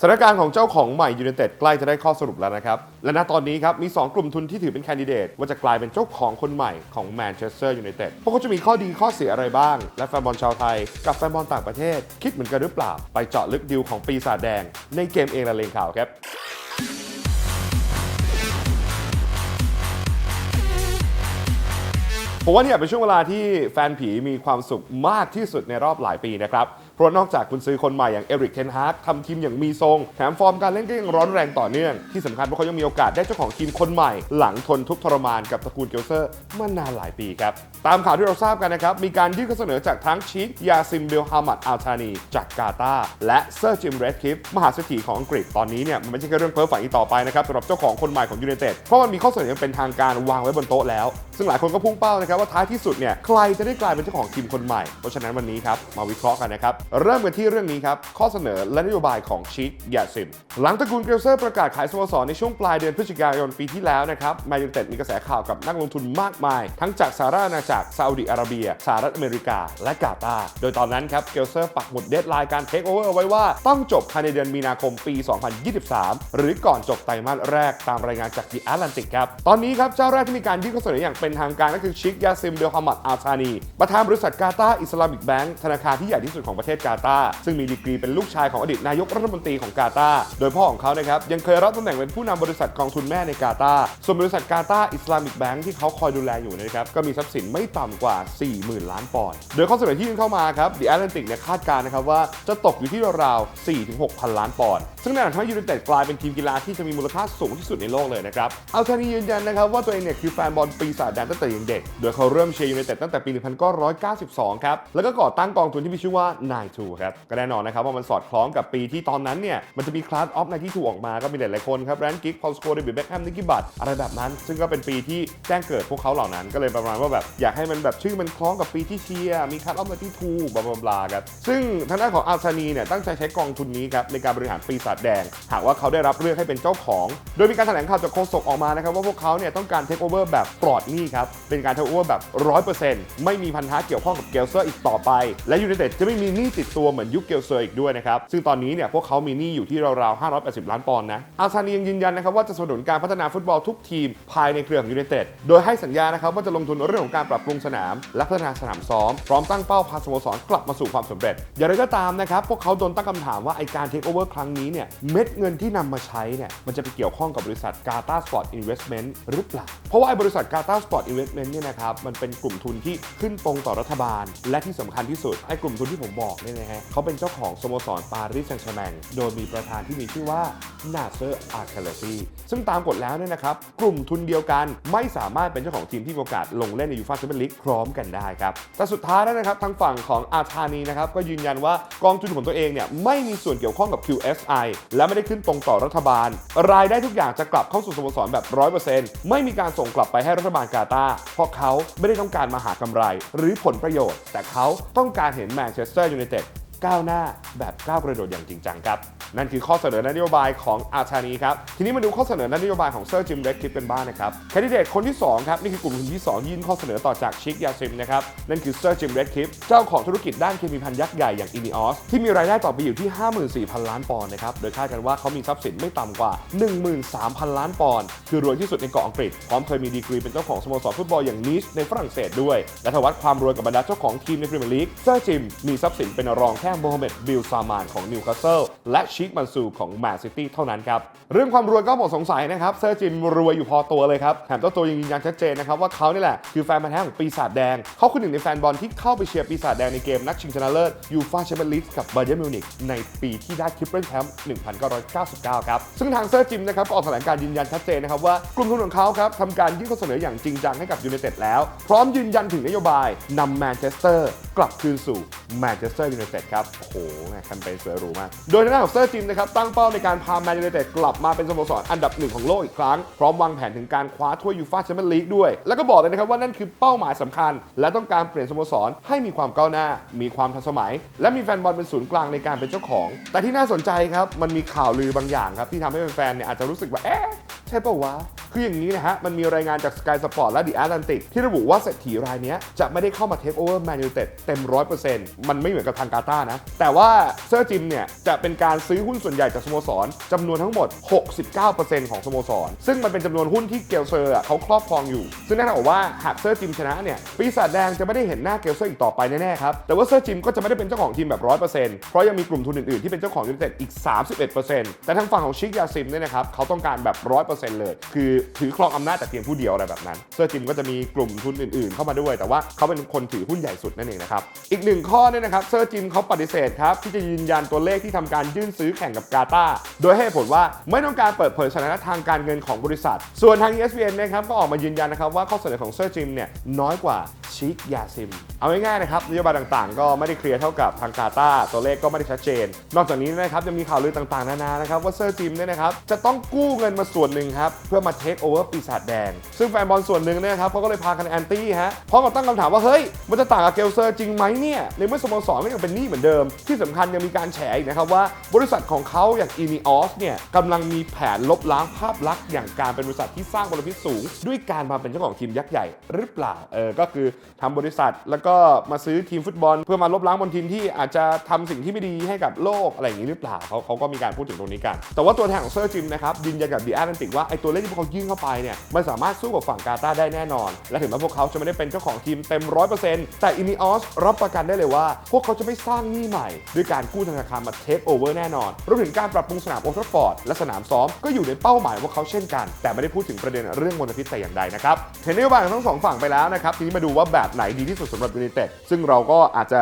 สถานการณ์ของเจ้าของใหม่ยูไนเต็ดใกล้จะได้ข้อสรุปแล้วนะครับ และณตอนนี้ครับ มี 2 กลุ่มทุนที่ถือเป็นแคนดิเดต ว่าจะกลายเป็นเจ้าของคนใหม่ของแมนเชสเตอร์ยูไนเต็ดพวกเขาจะมีข้อดีข้อเสียอะไรบ้าง และแฟนบอลชาวไทย กับแฟนบอลต่างประเทศ คิดเหมือนกันหรือเปล่า ไปเจาะลึกดีลของปีศาจแดง ในเกมเองละเลงข่าวครับผมว่าเนี่ยเป็นช่วงเวลาที่แฟนผีมีความสุขมากที่สุดในรอบหลายปีนะครับ เพราะนอกจากคุณซื้อคนใหม่อย่างเอริกเทนฮากทำทีมอย่างมีทรง แถมฟอร์มการเล่นก็ยังร้อนแรงต่อเนื่อง ที่สำคัญพวกเขายังมีโอกาสได้เจ้าของทีมคนใหม่ หลังทนทุกทรมานกับตระกูลเกลเซอร์มานานหลายปีครับ ตามข่าวที่เราทราบกันนะครับ มีการยื่นข้อเสนอจากทั้งชิคยาซิมเบลฮามัดอัลทานี จากกาตาและเซอร์จิมเรดคิฟมหาเศรษฐีของอังกฤษตอนนี้เนี่ยมันไม่ใช่แค่เรื่องเพ้อฝันอีกต่อไปนะครับสำหรับเจ้าของคนใหม่ของยูไนเต็ดเพราะมันมีข้อเสนอย่างเป็นทางการวางไว้บนโต๊ะแล้ว ซึ่งหลายคนก็พุ่งเป้านะครับว่าท้ายที่สุดเนี่ยใครจะได้กลายเป็นเจ้าของทีมคนใหม่เพราะฉะนั้นวันนี้ครับมาวิเคราะห์กันนะครับเริ่มกันที่เรื่องนี้ครับ ข้อเสนอและนโยบายของชิคยาซิม หลังตระกูลเกลเซอร์ประกาศขายสโมสรในช่วงปลายเดือนพฤศจิกายนปีที่แล้วนะครับแมนยูเต็ดมีกระแสข่าวกับนักลงทุนมากมาย ทั้งจากสหราชอาณาจักรซาอุดิอาระเบียสหรัฐอเมริกา และกาตาร์โดยตอนนั้นครับเกลเซอร์ปักหมุดเดดไลน์การเทคโอเวอร์ไว้ว่าต้องจบภายในเดือนมีนาคมปี 2023 หรือก่อนจบไตรมาสแรกตามรายงานจาก The Atlantic ครับตอนนี้ครับเจ้าแรกที่มีการยื่นข้อเสนออย่างเป็นทางการก็คือชิคยาซิมเบลฮามัดอาซานีประธานบริษัทกาตาร์อิสลามิกแบงก์ธนาคารที่ใหญ่ที่สุดของประเทศกาตาร์ซึ่งมีดีกรีเป็นลูกชายของอดีตนายกรัฐมนตรีของกาตาร์โดยพ่อของเขานะครับยังเคยรับตำแหน่งเป็นผู้นำบริษัทกองทุนแม่ในกาตาร์ส่วนบริษัทกาตาร์อิสลามิกแบงก์ที่เขาคอยดูแลอยู่นะครับก็มีทรัพย์สินไม่ต่ำกว่า 40,000 ล้านปอนด์โดยข้อเสนอที่ยื่นเข้ามาครับ The Atlantic เนี่ยคาดการณ์นะครับว่าจะตกอยู่ที่ราวๆ4-6พันล้านปอนด์ซึ่งนั่นทำให้ยูไนเต็ดกลายเป็นทีมกีฬาที่จะมีมูลค่าสูงที่สุดในโลกเลยนะครับเอัลทานียืนยันนะครับว่าตัวเองเนี่ยคือแฟนบอลปีศาจแดงตั้งแต่ยังเด็ก โดยเขาเริ่มเชียร์ยูไนเต็ดตั้งแต่ปี 1992 ครับแล้วก็ก่อตั้งกองทุนที่มีชื่อว่า92ครับ ก็แน่นอนนะครับว่ามันสอดคล้องกับปีที่ตอนนั้นเนี่ยมันจะมีคลาสออฟ92ออกมาก็มีหลายๆคนครับแรนกิกพอลสโกเดวิดเบ็คแฮมนิกกี้บัตอะไรแบบนั้น ซึ่งก็เป็นปีที่แจ้งเกิดพวกเขาเหล่านั้น ก็เลยประมาณว่าแบบอยากให้มันแบบชื่อมันคล้องกับปีที่เชียร์มีคลาสออฟ92บลาบลาบลาครับซึ่งทางด้านของอัลซานีเนี่ยตั้งใจใช้กองทุนนี้ครับในการบริหารปีศาจแดง หากว่าเขาได้รับเลือกให้เป็นเจ้าของ โดยมีการแถลงข่าวจากโฆษกออกมานะครับว่าพวกเขาเนี่ยต้องการเทคโอเวอร์แบบปลอดหนี้ครับเป็นการเทคโอเวอร์แบบ 100%ไม่มีพันธะเกี่ยวข้องกับเกลเซอร์อีกต่อไป และยูไนเต็ดจะไม่มีหนี้ติดตัวเหมือนยุคเกลเซอร์อีกด้วยนะครับ ซึ่งตอนนี้เนี่ยพวกเขามีหนี้อยู่ที่ราวๆ 580 ล้านปอนด์นะอาซานียังยืนยันนะครับว่าจะสนับสนุนการพัฒนาฟุตบอลทุกทีมภายในเครือของยูไนเต็ด โดยให้สัญญานะครับว่าจะลงทุนเรื่องของการปรับปรุงสนาม และพัฒนาสนามซ้อม พร้อมตั้งเป้าพาสโมสรกลับมาสู่ความสำเร็จ อย่างไรก็ตามนะครับพวกเขาโดนตั้งคำถามว่าไอการเทคโอเวอร์ครั้งนี้เนี่ยเม็ดเงินที่นำมาใช้เนี่ยมันจะไปเกี่ยวข้องกับบริษัทกาตาสปอร์ตอินเวสท์เมนต์หรือเปล่าเพราะว่าไอบริษัทกาตาสปอร์ตอินเวสเมนต์เนี่ยนะครับมันเป็นกลุ่มทุนที่ขึ้นตรงต่อรัฐบาล และที่สำคัญที่สุดไอกลุ่มทุนที่ผมบอกเนี่ยนะฮะเขาเป็นเจ้าของสโมสรปารีสแซงต์แชร์แมงโดยมีประธานที่มีชื่อว่านาเซอร์อาร์เลซีซึ่งตามกฎแล้วเนี่ยนะครับ กลุ่มทุนเดียวกันไม่สามารถเป็นเจ้าของทีมที่มีโอกาสลงเล่นในยูฟ่าแชมเปี้ยนลีกพร้อมกันได้ครับ แต่สุดท้ายแล้วนะครับ ทางฝั่งของอาธานีนะครับก็ยืนยันว่ากองทุนของตัวเองเนี่ยไม่มีส่วนเกี่ยวข้องกับ QSI และไม่ได้ขึ้นตรงต่อรัฐบาล รายได้ทุกอย่างจะกลับเข้าสู่สโมสรแบบ 100%ไม่มีการส่งกลับไปให้รัฐบาลกาตาเพราะเขาไม่ได้ต้องการมาหากำไร หรือผลประโยชน์ แต่เขาต้องการเห็นแมนเชสเตอร์ยูไน United ก้าวหน้าแบบก้าวกระโดดอย่างจริงจังครับ นั่นคือข้อเสนอและนโยบายของอาชานีครับ ทีนี้มาดูข้อเสนอและนโยบายของเซอร์จิมเรดคิปกันบ้างนะครับแคนดิเดตคนที่ 2 ครับ นี่คือกลุ่มทุนที่ 2 ยื่นข้อเสนอต่อจากชิคยาซิมนะครับ นั่นคือเซอร์จิมเรดคิปเจ้าของธุรกิจด้านเคมีภัณฑ์ยักษ์ใหญ่อย่างอินิออสที่มีรายได้ต่อปีอยู่ที่ 54,000 ล้านปอนด์นะครับ โดยคาดกันว่าเขามีทรัพย์สินไม่ต่ำกว่า 13,000 ล้านปอนด์คือรวยที่สุดในเกาะอังกฤษพร้อมเคยมีดีกรีเป็นเจ้าของสโมสรฟุตบอลอย่างนิชในฝรั่งเศสด้วยและทวัดความรวยกับบรรดาเจ้าของทีมในพรีเมียร์ลีกเซอร์จิมมีทรัพย์สินเป็นรองแค่โมฮัมเหม็ดบิลซามานของนิวคาสเซิลและชิคมันซูของแมนซิตี้เท่านั้นครับ เรื่องความรวยก็หมดสงสัยนะครับเซอร์จิมรวยอยู่พอตัวเลยครับแถมเจ้าตัวยังยืนยันชัดเจนนะครับว่าเขานี่แหละคือแฟนพันธุ์แท้ของปีศาจแดง เขาคือหนึ่งในแฟนบอลที่เข้าไปเชียร์ปีศาจแดงในเกมนัดชิงชนะเลิศยูฟ่าแชมเปี้ยนลีกกับไบเยร์นมิวนิกในปีที่ได้ทริปเปิลแชมป์1999 ครับ ซึ่งทางเซอร์จิมนะครับก็ออกแถลงการยืนยันชัดเจนนะครับว่ากลุ่มทุนของเขาครับทำการยื่นข้อเสนออย่างจริงจังให้กับยูไนเต็ดแล้ว พร้อมยืนยันถึงนโยบายนำแมนเชสเตอร์กลับคืนสู่แมนเชสเตอร์ยูไนเต็ดครับโอ้โหแม่แคมเปญสวยหรูมาก โดยทางด้านของเซอร์จิมนะครับตั้งเป้าในการพาแมนยูไนเต็ดกลับมาเป็นสโมสรอันดับหนึ่งของโลกอีกครั้ง พร้อมวางแผนถึงการคว้าถ้วยยูฟ่าแชมเปี้ยนลีกด้วย แล้วก็บอกเลยนะครับว่านั่นคือเป้าหมายสำคัญ และต้องการเปลี่ยนสโมสรให้มีความก้าวหน้า มีความทันสมัย และมีแฟนบอลเป็นศูนย์กลางในการเป็นเจ้าของ แต่ที่น่าสนใจครับมันมีข่าวลือบางอย่างครับที่ทำให้แฟนๆเนี่ยอาจจะรู้สึกว่าเอ๊ะใช่ปะวะ คืออย่างนี้นะฮะ มันมีรายงานจาก Sky Sport และ The Atlantic ที่ระบุว่าเศรษฐีรายนี้จะไม่ได้เข้ามาเทคโอเวอร์แมนยูเต็ดเต็ม 100%มันไม่เหมือนกับทางกาตานะ แต่ว่าเซอร์จิมเนี่ย จะเป็นการซื้อหุ้นส่วนใหญ่จากสโมสรจำนวนทั้งหมด 69%ของสโมสร ซึ่งมันเป็นจำนวนหุ้นที่เกลเซอร์เขาครอบครองอยู่ ซึ่งนั่นหมายว่าหากเซอร์จิมชนะเนี่ยปีศาจแดงจะไม่ได้เห็นหน้าเกลเซอร์อีกต่อไปแน่ๆครับแต่ว่าเซอร์จิมก็จะไม่ได้เป็นเจ้าของทีมแบบ 100%เพราะยังมีกลุ่มทุนอื่นๆที่เป็นเจ้าของยูเต็ดอีก 31%แต่ทางฝั่งของชิคยาซิมเนี่ยนะครับเขาต้องการแบบ 100%เลย คือถือครองอำนาจแต่เพียงผู้เดียวอะไรแบบนั้นเซอร์จิมก็จะมีกลุ่มทุนอื่นๆ เข้ามาด้วย แต่ว่าเขาเป็นคนถือหุ้นใหญ่สุดนั่นเองนะครับอีกหนึ่งข้อเนี่ยนะครับเซอร์จิมเขาปฏิเสธครับที่จะยืนยันตัวเลขที่ทำการยื่นซื้อแข่งกับกาตาโดยให้ผลว่าไม่ต้องการเปิดเผยสถานะทางการเงินของบริษัท ส่วนทาง ESPN นะครับก็ออกมายืนยันนะครับว่าข้อเสนอของเซอร์จิมเนี่ยน้อยกว่า ชิคยาซิม เอาง่ายๆนะครับนโยบายต่างๆ ก็ไม่ได้เคลียร์เท่ากับทางกาตาร์ตัวเลขก็ไม่ได้ชัดเจน นอกจากนี้นะครับยังมีข่าวลือต่างๆ นานานะครับว่าเซอร์จิมเนี่ยนะครับจะต้องกู้เงินมาส่วนหนึ่งครับเพื่อมาเทคโอเวอร์ปีศาจแดง ซึ่งแฟนบอลส่วนหนึ่งเนี่ยนะครับเขาก็เลยพากันแอนตี้ฮะเพราะเขาตั้งคำถามว่าเฮ้ยมันจะต่างกับเกลเซอร์จริงไหมเนี่ยในเมื่อสโมสรก็ยังเป็นหนี้เหมือนเดิม ที่สำคัญยังมีการแฉอีกนะครับว่าบริษัทของเขาอย่างอีนีออสเนี่ยกำลังมีแผนลบล้างภาพลักษณ์อย่างการเป็นบริษัทที่สร้างมลพิษสูง ด้วยการมาเป็นเจ้าของทีมยักษ์ใหญ่หรือเปล่าเออก็คือทำบริษัท แล้วก็มาซื้อทีมฟุตบอล เพื่อมาลบล้างบนทีมที่อาจจะทำสิ่งที่ไม่ดีให้กับโลกอะไรอย่างนี้หรือเปล่าเขาเขาก็มีการพูดถึงตรงนี้กัน แต่ว่าตัวแทนของเซอร์จิมนะครับยืนยันกับดีอาร์แลนติกว่าไอ้ตัวเลขที่พวกเขายื่นเข้าไปเนี่ยมันสามารถสู้กับฝั่งกาตาร์ได้แน่นอน และถึงแม้พวกเขาจะไม่ได้เป็นเจ้าของทีมเต็ม100%แต่อินิออสรับประกันได้เลยว่า พวกเขาจะไม่สร้างหนี้ใหม่ ด้วยการกู้ธนาคารมาเทคโอเวอร์แน่นอนรวมถึงการปรับปรุงสนามโอทราฟอร์ดและสนามซ้อมก็อยู่ในเป้าหมายของพวกเขาเช่นกัน แต่ไม่ได้พูดถึงประเด็นเรื่องมลพิษแต่อย่างใดนะครับเห็นนโยบายของทั้งสองฝั่งไปแล้วนะครับทีนี้มาดูว่าแบบไหนดีที่สุดสำหรับยูไนเต็ดซึ่งเราก็อาจจะ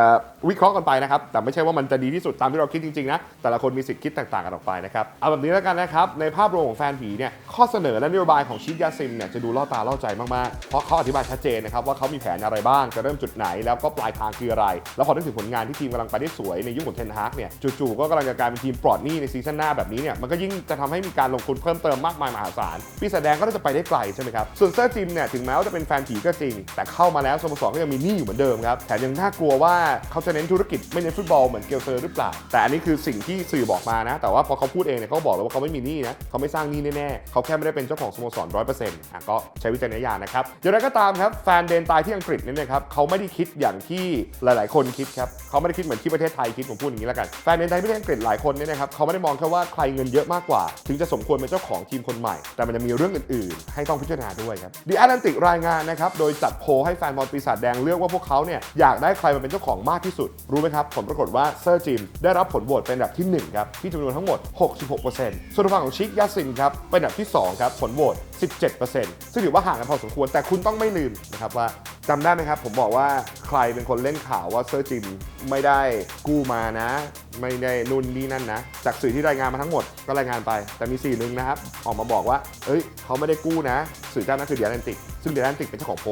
วิเคราะห์กันไปนะครับ แต่ไม่ใช่ว่ามันจะดีที่สุดตามที่เราคิดจริงๆนะ แต่ละคนมีสิทธิ์คิดแตกต่างกันออกไปนะครับ เอาแบบนี้แล้วกันนะครับ ในภาพรวมของแฟนผีเนี่ย ข้อเสนอและนโยบายของชิดยาซิมเนี่ยจะดูล่อตาล่อใจมากๆ เพราะเขาอธิบายชัดเจนนะครับว่าเขามีแผนอะไรบ้าง จะเริ่มจุดไหน แล้วก็ปลายทางคืออะไร แล้วพอนึกถึงผลงานที่ทีมกำลังไปได้สวยในยุคของเทนฮากเนี่ย จู่ๆ ก็กำลังจะกลายเป็นทีมปลอดหนี้ในซีซั่นหน้าแบบนี้เนี่ยมันก็ยิ่งจะทำให้มีการลงทุนเพิ่มเติมมากมายมหาศาลปีศาจแดงก็จะไปได้ไกลใช่ไหมครับส่วนเซอร์จิมเนี่ยถึงแม้ว่าจะเป็นแฟนผีก็จริงแต่เข้ามาแล้วสโมสรก็ยังมีหนี้อยู่เหมือนเดิมครับแถมยังน่ากลัวว่าเขาจะเน้นธุรกิจไม่เน้นฟุตบอลเหมือนเกลเซอร์หรือเปล่า แต่อันนี้คือสิ่งที่สื่อบอกมานะ แต่ว่าพอเขาพูดเองเนี่ยเขาบอกเลยว่าเขาไม่มีหนี้นะเขาไม่สร้างหนี้แน่ๆเขาแค่ไม่ได้เป็นเจ้าของสโมสรร้อยเปอร์เซ็นต์อะก็ใช้วิจารณญาณนะครับอย่างไรก็ตามครับแฟนเดนตายที่อังกฤษเนี่ยนะครับเขาไม่ได้คิดอย่างที่หลาย ๆ คนคิดครับเขาไม่ได้คิดเหมือนที่ประเทศไทยคิดผมพูดอย่างนี้แล้วกันแฟนเดนตายที่อังกฤษหลายคนเนี่ยนะครับเขาไม่ได้มองแค่ว่าใครเงินเยอะมากกว่า ถึงจะสมควรเป็นเจ้าของทีมคนใหม่ แต่มันจะมีเรื่องอื่น ๆ ให้ต้องพิจารณาด้วยครับดีแอตแลนติกรายงานนะครับโดยจัดโพลให้แฟนบอลปีศาจแดงเลือกว่าพวกเขาเนี่ยอยากได้ใครมาเป็นเจ้าของมากที่สุด รู้ไหมครับผลปรากฏว่าเซอร์จิมได้รับผลโหวตเป็นอันดับที่1ครับที่จำนวนทั้งหมด 66%ส่วนทางฝั่งของชิคยาซินครับเป็นอันดับที่2ครับผลโหวต17%ซึ่งถือว่าห่างกันพอสมควรแต่คุณต้องไม่ลืมนะครับว่าจำได้ไหมครับ ผมบอกว่าใครเป็นคนเล่นข่าวว่าเซอร์จิมไม่ได้กู้มานะ ไม่ได้นู่นนี่นั่นนะ จากสื่อที่รายงานมาทั้งหมดก็รายงานไป แต่มีสื่อหนึ่งนะครับ ออกมาบอกว่า เอ้ย เขาไม่ได้กู้นะ สื่อเจ้านั้นคือเดียร์แลนติก ซึ่งเดียร์แลนติกเป็นเจ้าของโพ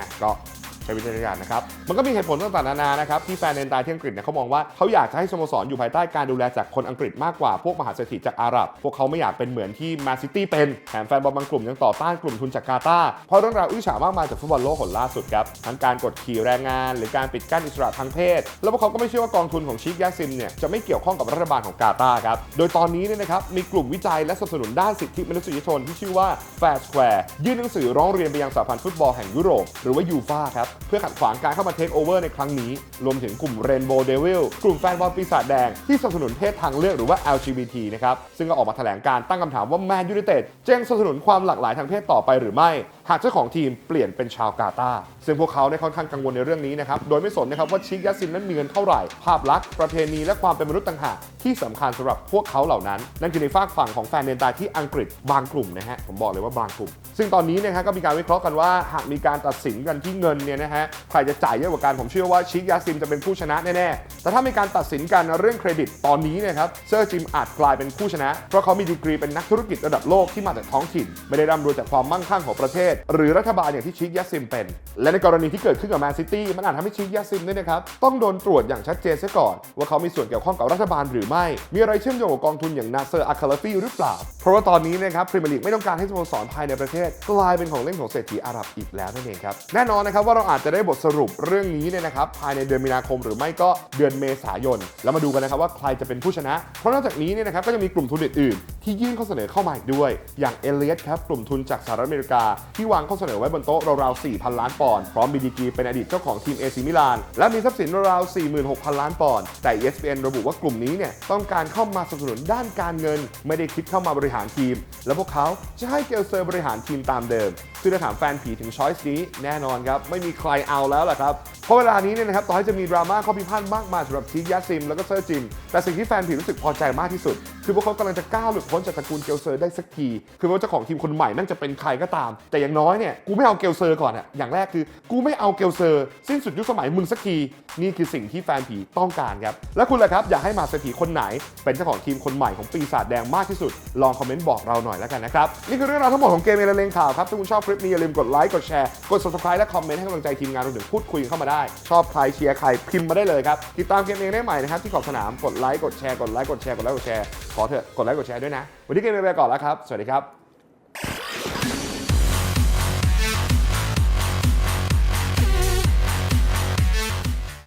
ลอะก็ใช้วิจารณญาณนะครับ มันก็มีเหตุผลต่างๆนานานะครับที่แฟนเดนตายที่อังกฤษเนี่ยเขามองว่าเขาอยากจะให้สโมสรอยู่ภายใต้การดูแลจากคนอังกฤษมากกว่าพวกมหาเศรษฐีจากอาหรับ พวกเขาไม่อยากเป็นเหมือนที่แมนซิตี้เป็นแถมแฟนบอลบางกลุ่มยังต่อต้านกลุ่มทุนจากกาตาร์เพราะเรื่องราวอื้อฉามากมายจากฟุตบอลโลกผลล่าสุดครับทั้งการกดขี่แรงงาน หรือการปิดกั้นอิสระทางเพศ แล้วพวกเขาก็ไม่เชื่อว่ากองทุนของชิคยาซิมเนี่ยจะไม่เกี่ยวข้องกับรัฐบาลของกาตาร์ครับโดยตอนนี้เนี่ยนะครับมีกลุ่มวิจัยและสนับสนุนด้านสิทธิมนุษยชนที่ชื่อว่า Fair Square ยื่นหนังสือร้องเรียนไปยังสหพันธ์ฟุตบอลแห่งยุโรปหรือว่ายูฟาครับเพื่อขัดขวางการเข้ามาเทคโอเวอร์ในครั้งนี้ รวมถึงกลุ่ม Rainbow Devil กลุ่มแฟนบอลปีศาจแดง ที่สนับสนุนเพศทางเลือกหรือว่า LGBT นะครับซึ่งก็ออกมาแถลงการตั้งคำถามว่าแมนยูไนเต็ดจะยังสนับสนุนความหลากหลายทางเพศต่อไปหรือไม่ หากเจ้าของทีมเปลี่ยนเป็นชาวกาตาร์ซึ่งพวกเขาได้ค่อนข้างกังวลในเรื่องนี้นะครับ โดยไม่สนนะครับว่าชิคยัสซินนั้นมีเงินเท่าไหร่ ภาพลักษณ์ประเพณีและความเป็นมนุษย์ต่างหากที่สำคัญสำหรับพวกเขาเหล่านั้น นั่นคือในฝากฝั่งของแฟนเดนตาที่อังกฤษบางกลุ่มนะฮะผมบอกเลยว่าบางกลุ่ม ซึ่งตอนนี้นะฮะก็มีการวิเคราะห์กันว่าหากมีการตัดสินกันที่เงินเนี่ยนะฮะใครจะจ่ายเยอะกว่ากันผมเชื่อว่าชิคยาซิมจะเป็นผู้ชนะแน่ๆแต่ถ้ามีการตัดสินกันเรื่องเครดิตตอนนี้นะครับเซอร์จิมอาจกลายเป็นผู้ชนะ เพราะเขามีดีกรีเป็นนักธุรกิจระดับโลกที่มาจากท้องถิ่น ไม่ได้ร่ำรวยจากความมั่งคั่งของประเทศหรือรัฐบาลอย่างที่ชิคยาซิมเป็น และในกรณีที่เกิดขึ้นกับแมนซิตี้มันอาจทำให้ชิคยาซิมเนี่ยนะครับต้องโดนตรวจอย่างชัดเจนเสียก่อน ว่าเขามีส่วนเกี่ยวข้องกับรัฐบาลหรือไม่ มีอะไรเชื่อมโยงกับกองทุนอย่างนาเซอร์อาคาลาฟีหรือเปล่า เพราะว่าตอนนี้นะครับพรีเมียร์ลีกไม่ต้องการให้สโมสรภายในประเทศ กลายเป็นของเล่นของเศรษฐีอาหรับอีกแล้วนั่นเองครับแน่นอนนะครับว่าเราอาจจะได้บทสรุปเรื่องนี้เนี่ยนะครับภายในเดือนมีนาคมหรือไม่ก็เดือนเมษายน แล้วมาดูกันนะครับว่าใครจะเป็นผู้ชนะ เพราะนอกจากนี้เนี่ยนะครับก็จะมีกลุ่มทุนอื่นๆที่ยื่นข้อเสนอเข้ามาอีกด้วย อย่างเอเลียสครับกลุ่มทุนจากสหรัฐอเมริกาที่วางข้อเสนอไว้บนโต๊ะราวๆ4,000 ล้านปอนด์พร้อมบีดีจีเป็นอดีตเจ้าของทีมเอซิมิลานและมีทรัพย์สินราวๆ46,000 ล้านปอนด์แต่ ESPN ระบุว่ากลุ่มนี้เนี่ยต้องการเข้ามาสนับสนุนด้านการเงิน ไม่ได้คิดเข้ามาบริหารทีม และพวกเขาจะให้เกลเซอร์บริหารทีมตามเดิม คือถ้าถามแฟนผีถึงช้อยส์นี้แน่นอนครับ ไม่มีใครเอาแล้วล่ะครับ เพราะเวลานี้เนี่ยนะครับต่อให้จะมีดราม่าข้อพิพาทมากมายสำหรับทีกยาซิม แล้วก็เซอร์จิม แต่สิ่งที่แฟนผีรู้สึกพอใจมากที่สุด คือพวกเขากำลังจะก้าวหลุดพ้นจากตระกูลเกลเซอร์ได้สักทีคือว่าเจ้าของทีมคนใหม่นั่นจะเป็นใครก็ตาม แต่อย่างน้อยเนี่ยกูไม่เอาเกลเซอร์ก่อนอะอย่างแรกคือ กูไม่เอาเกลเซอร์สิ้นสุดยุคสมัยมึงสักทีนี่คือสิ่งที่แฟนผีต้องการครับและคุณล่ะครับอยากให้มาสถีคนไหน เป็นเจ้าของทีมคนใหม่ของปีศาจแดงมากที่สุดลองคอมเมนต์บอกเราหน่อยแล้วกันนะครับนี่คือเรื่องราวทั้งหมดของเกมเอเลงข่าวครับถ้าคุณชอบลิปนี้อย่าลืมกดไลค์กดแชร์กด subscribe และคอมเมนต์ให้กำลังใจทีมงานรวมถึงพูดคุยเข้ามาได้ ชอบใครเชียร์ใครพิมพ์มาได้เลยครับติดตามเกมเองได้ใหม่นะครับที่ขอบสนามกดไลค์กดแชร์กดไลค์กดแชร์กดไลค์กดแชร์กดไลค์กดแชร์ขอเถอะกดไลค์กดแชร์ด้วยนะวันนี้เกมเองไปก่อนแล้วครับสวัสดีครับ